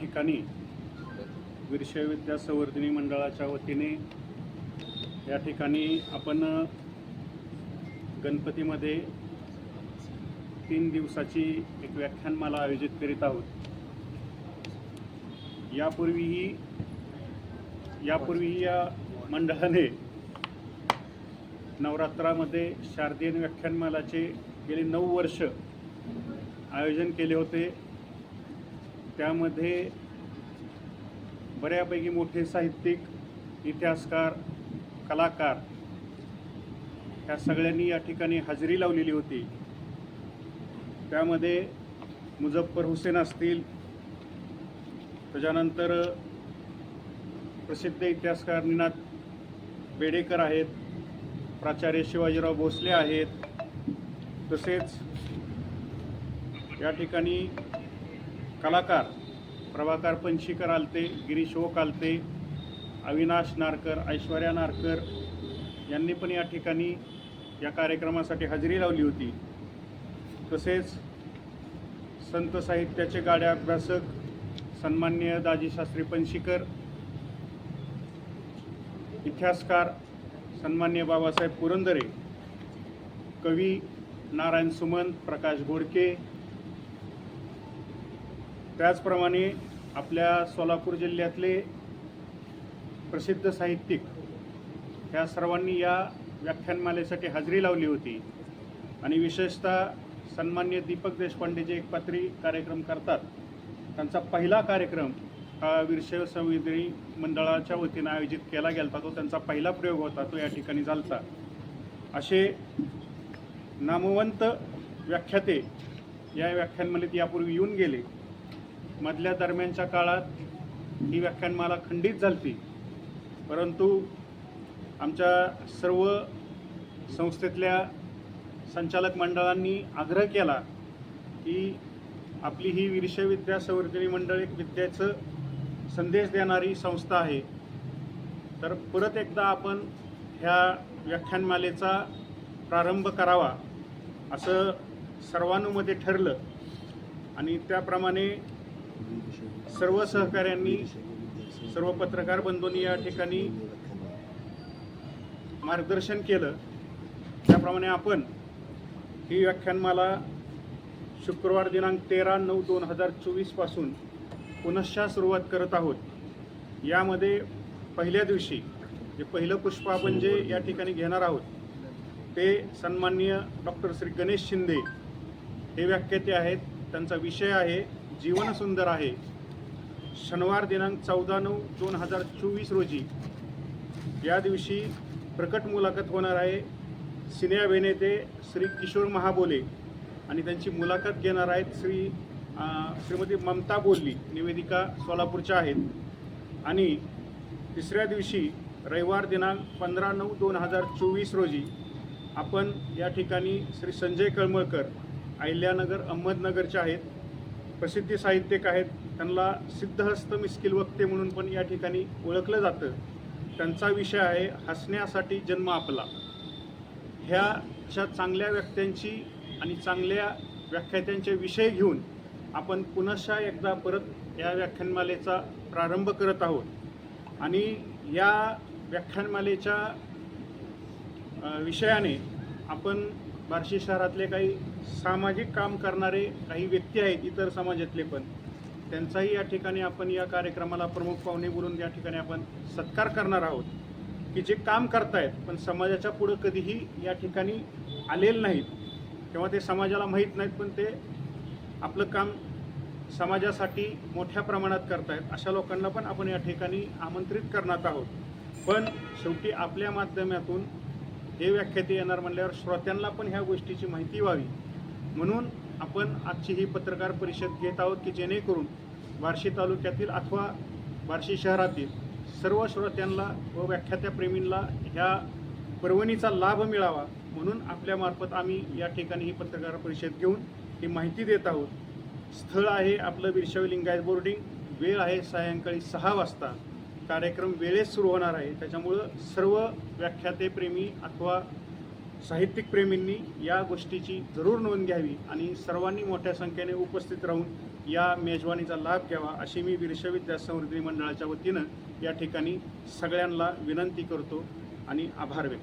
ठिकाणी वीरशैव विद्या संवर्धिनी मंडळाच्या वतीने या ठिकाणी आपण गणपतीमध्ये तीन दिवसाची एक व्याख्यानमाला आयोजित करीत आहोत. यापूर्वीही यापूर्वीही या मंडळाने नवरात्रामध्ये शारदीय व्याख्यानमालाचे गेली नऊ वर्ष आयोजन केले होते. त्यामध्ये बऱ्यापैकी मोठे साहित्यिक इतिहासकार कलाकार ह्या सगळ्यांनी या ठिकाणी हजेरी लावलेली होती. त्यामध्ये मुझफ्फर हुसेन असतील त्याच्यानंतर प्रसिद्ध इतिहासकार निनाद बेडेकर आहेत प्राचार्य शिवाजीराव भोसले आहेत. तसेच या ठिकाणी कलाकार प्रभाकर पंशीकर आलते गिरीश ओक आलते अविनाश नारकर ऐश्वर्या नारकर यांनी पण या ठिकाणी या कार्यक्रमासाठी हजेरी लावली होती. तसेच संत साहित्याचे गाड्या अभ्यासक सन्मान्य दाजीशास्त्री पंशीकर इतिहासकार सन्मान्य बाबासाहेब पुरंदरे कवी नारायण सुमंत प्रकाश गोडके त्याचप्रमाणे आपल्या सोलापूर जिल्ह्यातले प्रसिद्ध साहित्यिक ह्या सर्वांनी या व्याख्यानमालेसाठी हजेरी लावली होती. आणि विशेषतः सन्मान्य दीपक देशपांडे जे एकपात्री कार्यक्रम करतात त्यांचा पहिला कार्यक्रम हा वीरशैव संवेदनी मंडळाच्या वतीनं आयोजित केला गेला होता तो त्यांचा पहिला प्रयोग होता तो या ठिकाणी झालता. असे नामवंत व्याख्याते या व्याख्यानमालेत यापूर्वी येऊन गेले. मधल्या दरम्यानच्या काळात ही व्याख्यानमाला खंडित झालती. परंतु आमच्या सर्व संस्थेतल्या संचालक मंडळांनी आग्रह केला की आपली ही वीरशैव विद्या संवर्धिनी मंडळ एक विद्याचं संदेश देणारी संस्था आहे. तर परत एकदा आपण ह्या व्याख्यानमालेचा प्रारंभ करावा असं सर्वानुमते ठरलं. आणि त्याप्रमाणे सर्व सहकाऱ्यांनी सर्व पत्रकार बंधूंनी या ठिकाणी मार्गदर्शन केलं. त्याप्रमाणे आपण ही व्याख्यानमाला शुक्रवार दिनांक तेरा नऊ दोन हजार चोवीसपासून पुनश्चा सुरुवात करत आहोत. यामध्ये पहिल्या दिवशी जे पहिलं पुष्प आपण जे या ठिकाणी घेणार आहोत ते सन्माननीय डॉक्टर श्री गणेश शिंदे हे व्याख्याते आहेत. त्यांचा विषय आहे जीवन सुंदर आहे. शनिवार दिनांक चौदा नऊ दोन हजार चोवीस रोजी या दिवशी प्रकट मुलाखत होणार आहे सिने अभिनेते श्री किशोर महाबोले आणि त्यांची मुलाखत घेणार आहेत श्री श्रीमती ममता बोल्ली निवेदिका सोलापूरच्या आहेत. आणि तिसऱ्या दिवशी रविवार दिनांक पंधरा नऊ दोन हजार चोवीस रोजी आपण या ठिकाणी श्री संजय कळमळकर अहिल्यानगर अहमदनगरचे आहेत. प्रसिद्धी साहित्यिक आहेत त्यांना सिद्धहस्त मिस्किल वक्ते म्हणून पण या ठिकाणी ओळखलं जातं. त्यांचा विषय आहे हसण्यासाठी जन्म आपला. ह्या अशा चांगल्या व्यक्त्यांची आणि चांगल्या व्याख्यात्यांचे विषय घेऊन आपण पुनशा एकदा परत या व्याख्यानमालेचा प्रारंभ करत आहोत. आणि या व्याख्यानमालेच्या विषयाने आपण बार्शी शहरातले काही सामाजिक काम करणारे काही व्यक्ती आहेत इतर समाजातले पण त्यांचाही या ठिकाणी आपण या कार्यक्रमाला प्रमुख पाहुणे बोलून या ठिकाणी आपण सत्कार करणार आहोत. की जे काम करतायत पण समाजाच्या पुढं कधीही या ठिकाणी आलेले नाहीत किंवा ते समाजाला माहीत नाहीत पण ते आपलं काम समाजासाठी मोठ्या प्रमाणात करतायत अशा लोकांना पण आपण या ठिकाणी आमंत्रित करणार आहोत. पण शेवटी आपल्या माध्यमातून हे व्याख्याते येणार म्हणल्यावर श्रोत्यांना पण ह्या गोष्टीची माहिती व्हावी. म्हणून आपण आजची ही पत्रकार परिषद घेत आहोत की जेणेकरून बार्शी तालुक्यातील अथवा बार्शी शहरातील सर्व श्रोत्यांना व व्याख्यात्याप्रेमींना ह्या पर्वणीचा लाभ मिळावा म्हणून आपल्यामार्फत आम्ही या ठिकाणी ही पत्रकार परिषद घेऊन ही माहिती देत आहोत. स्थळ आहे आपलं बिरशावी लिंगायत बोर्डिंग. वेळ आहे सायंकाळी सहा वाजता. कार्यक्रम वेळेत सुरू होणार आहे. त्याच्यामुळं सर्व व्याख्याते प्रेमी अथवा साहित्यिक प्रेमींनी या गोष्टीची जरूर नोंद घ्यावी आणि सर्वांनी मोठ्या संख्येने उपस्थित राहून या मेजवानीचा लाभ घ्यावा अशी मी वीरशैव समृद्धी मंडळाच्या वतीनं या ठिकाणी सगळ्यांना विनंती करतो आणि आभार व्यक्त